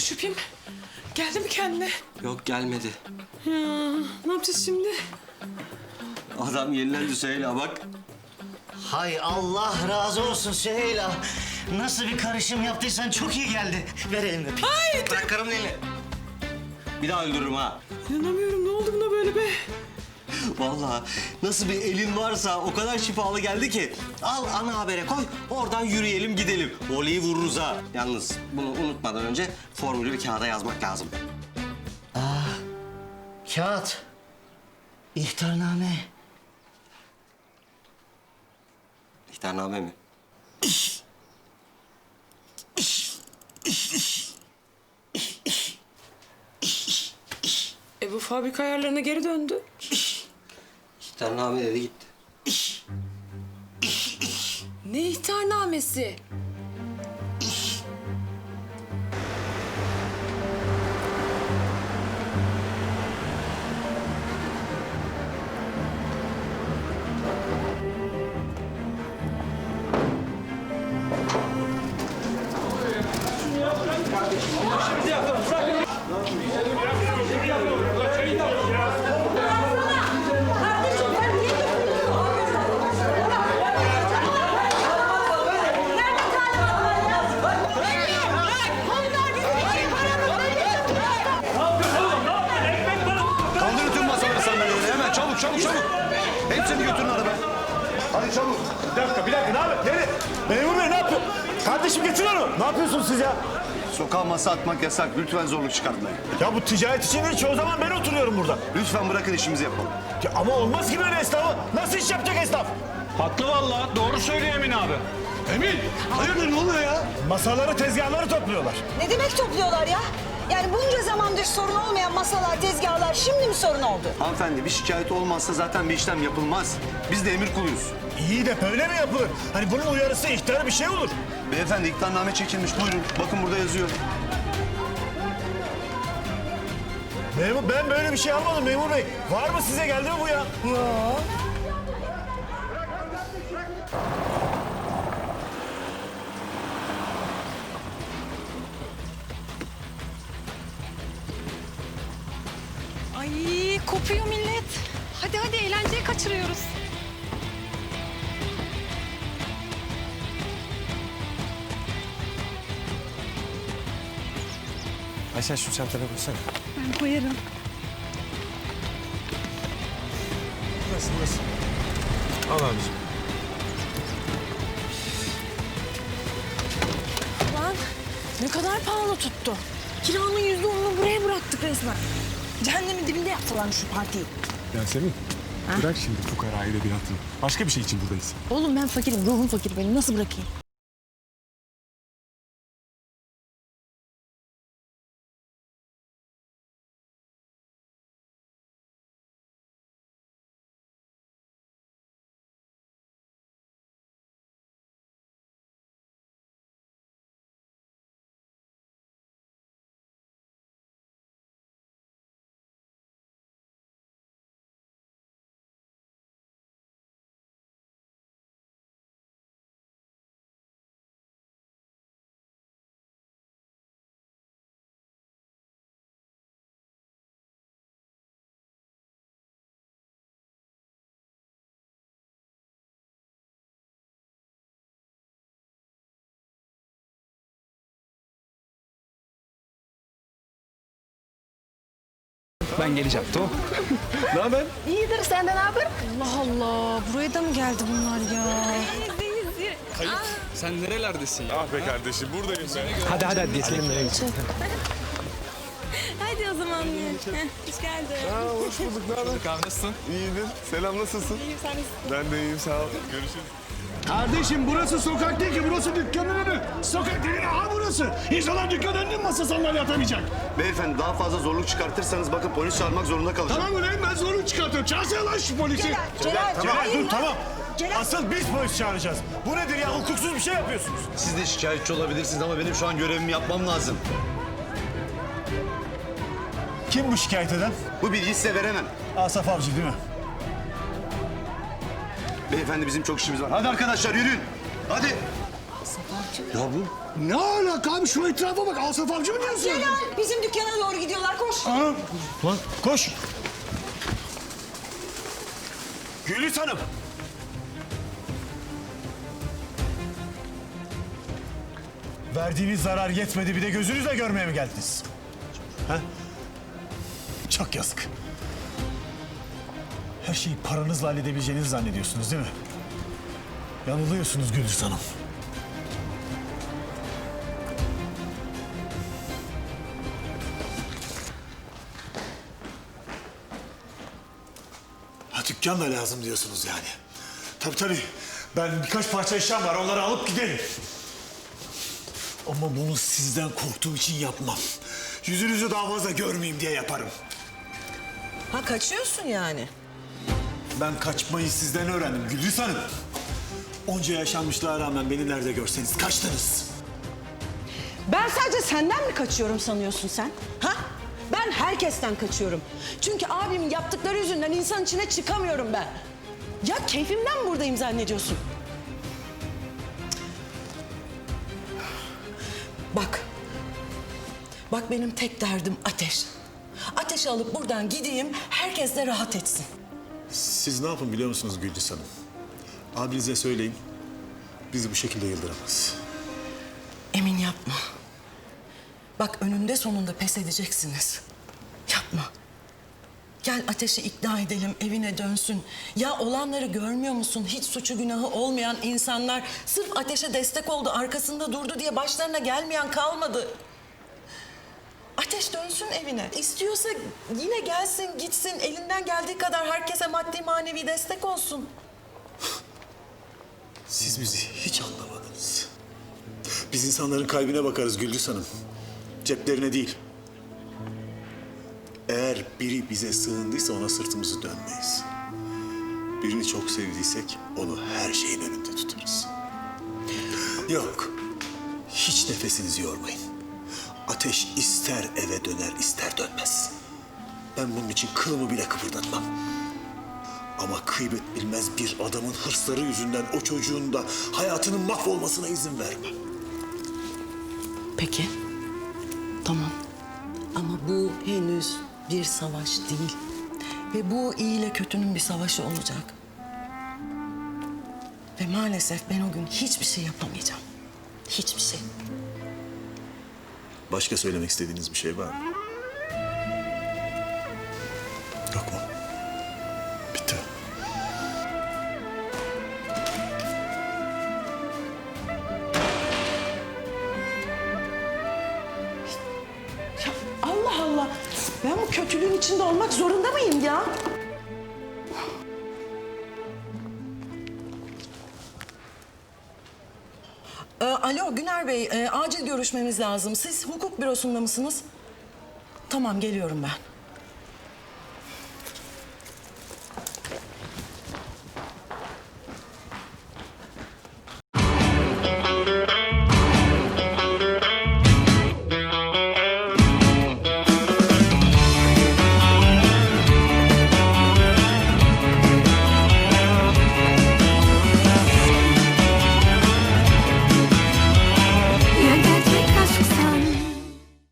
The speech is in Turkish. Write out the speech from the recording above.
konuş öpeyim. Geldi mi kendine? Yok gelmedi. Ya, ne yapacağız şimdi? Adam yenilendi Süheyla bak. Hay Allah razı olsun Süheyla. Nasıl bir karışım yaptıysan çok iyi geldi. Ver elini öpeyim. Ay! Bırak karımın elini. Bir daha öldürürüm ha. İnanamıyorum. Ne oldu buna böyle be? Vallahi nasıl bir elin varsa o kadar şifalı geldi ki. Al ana habere koy. Oradan yürüyelim gidelim. Voleyi vururuz ha. Yalnız bunu unutmadan önce formülü bir kağıda yazmak lazım. Kağıt. İhtarname. İhtarname mi? E bu fabrika ayarlarına geri döndü. İhtarname dedi gitti. Ne ihtarnamesi? Çabuk çabuk. Hepsini götürün arabaya. Hadi çabuk. Bir dakika, bir dakika. Ne haber? Nereye? Memur bey ne yapıyor? Kardeşim getir onu. Ne yapıyorsunuz siz ya? Sokağa masa atmak yasak. Lütfen zorluk çıkartmayın. Ya bu ticaret için değil, çoğu zaman ben oturuyorum burada. Lütfen bırakın işimizi yapalım. Ya ama olmaz ki böyle esnafı. Nasıl iş yapacak esnaf? Haklı vallahi. Doğru söylüyor Emin abi. Emin, hayırdır ne oluyor ya? Masaları, tezgahları topluyorlar. Ne demek topluyorlar ya? Yani bunca zamandır sorun olmayan masalar, tezgahlar şimdi mi sorun oldu? Hanımefendi bir şikayet olmazsa zaten bir işlem yapılmaz. Biz de emir kuluyuz. İyi de böyle mi yapılır? Hani bunun uyarısı, ihtarı bir şey olur. Beyefendi iktarname çekilmiş. Buyurun. Bakın burada yazıyor. Memur, ben böyle bir şey almadım memur bey. Var mı size geldi mi bu ya? Yok. Kopuyor millet. Hadi hadi eğlenceyi kaçırıyoruz. Ayşe şu çantana koysana. Ben koyarım. Nasıl nasıl? Al abiciğim. Lan ne kadar pahalı tuttu. Kiranın yüzde onunu buraya bıraktık resmen. Cehennemin dibinde yaptılar şu partiyi. Yasemin. Bırak şimdi fukara edebiyatını. Başka bir şey için buradayız. Oğlum ben fakirim, ruhum fakir benim. Nasıl bırakayım? Ben geleceğim tamam. ne haber? İyidir senden haber? Allah Allah. Buraya da mı geldi bunlar ya? Kayıp. Sen nerelerdesin ya? Ah be kardeşim buradayım ben. Hadi hadi hadi geçelim Heh, Hoş geldin. Aa, hoş bulduk. Ne haber? Abi nasılsın? İyidir. Selam nasılsın? İyiyim sen nasılsın? Ben de iyiyim sağ ol. Görüşürüz. Kardeşim burası sokak değil ki, burası dükkanın önü. Sokak değil, aha burası. İnsanlar dükkan önünde masa sandalye atamayacak. Beyefendi daha fazla zorluk çıkartırsanız bakın polis çağırmak zorunda kalacağım. Tamam ulan ben zorluk çıkartıyorum. Çağırsana lan şu polisi. Celal, Celal, Celal hayır dur lan. tamam. Celal. Asıl biz polis çağıracağız. Bu nedir ya? Hukuksuz bir şey yapıyorsunuz. Siz de şikayetçi olabilirsiniz ama benim şu an görevimi yapmam lazım. Kim bu şikayet eden? Bu bilgiyi size veremem. Asaf Avcı değil mi? Beyefendi bizim çok işimiz var. Hadi arkadaşlar yürüyün. Hadi. Ya bu ne alaka abi şu etrafa bak Asaf avcı mı diyorsun? Celal bizim dükkana doğru gidiyorlar koş. Ha? Lan koş. Gülis Hanım. Verdiğiniz zarar yetmedi bir de gözünüzle görmeye mi geldiniz? Ha? Çok yazık. Her şeyi paranızla halledebileceğinizi zannediyorsunuz değil mi? Yanılıyorsunuz Güldüz Hanım. Ha dükkan da lazım diyorsunuz yani. Tabii tabii. Ben birkaç parça eşyam var onları alıp gidelim. Ama bunu sizden korktuğum için yapmam. Yüzünüzü daha fazla görmeyeyim diye yaparım. Ha kaçıyorsun yani. Ben kaçmayı sizden öğrendim Gülriz Hanım. Onca yaşanmışlığa rağmen beni nerede görseniz kaçtınız. Ben sadece senden mi kaçıyorum sanıyorsun sen? Ha? Ben herkesten kaçıyorum. Çünkü abimin yaptıkları yüzünden insan içine çıkamıyorum ben. Ya keyfimden buradayım zannediyorsun? Bak. Bak benim tek derdim ateş. Ateşi alıp buradan gideyim, herkes de rahat etsin. Siz ne yapın biliyor musunuz Gülriz Hanım? Abinize söyleyin. Bizi bu şekilde yıldıramaz. Emin yapma. Bak önünde sonunda pes edeceksiniz. Yapma. Gel ateşi ikna edelim, evine dönsün. Ya olanları görmüyor musun? Hiç suçu günahı olmayan insanlar sırf ateşe destek oldu, arkasında durdu diye başlarına gelmeyen kalmadı. Ateş dönsün evine. İstiyorsa yine gelsin, gitsin. Elinden geldiği kadar herkese maddi manevi destek olsun. Siz bizi hiç anlamadınız. Biz insanların kalbine bakarız Güldüz Hanım. Ceplerine değil. Eğer biri bize sığındıysa ona sırtımızı dönmeyiz. Birini çok sevdiysek onu her şeyin önünde tutarız. Yok. Hiç nefesinizi yormayın. Ateş ister eve döner ister dönmez. Ben bunun için kılımı bile kıpırdatmam. Ama kıybet bilmez bir adamın hırsları yüzünden o çocuğun da hayatının mahvolmasına izin vermem. Peki. Tamam. Ama bu henüz bir savaş değil. Ve bu iyi ile kötünün bir savaşı olacak. Ve maalesef ben o gün hiçbir şey yapamayacağım. Hiçbir şey. Başka söylemek istediğiniz bir şey var mı? Yok mu? Bitti. Ya Allah Allah. Ben bu kötülüğün içinde olmak zorunda mıyım ya? Alo Güner Bey, e, acil görüşmemiz lazım. Siz hukuk bürosunda mısınız? Tamam, geliyorum ben.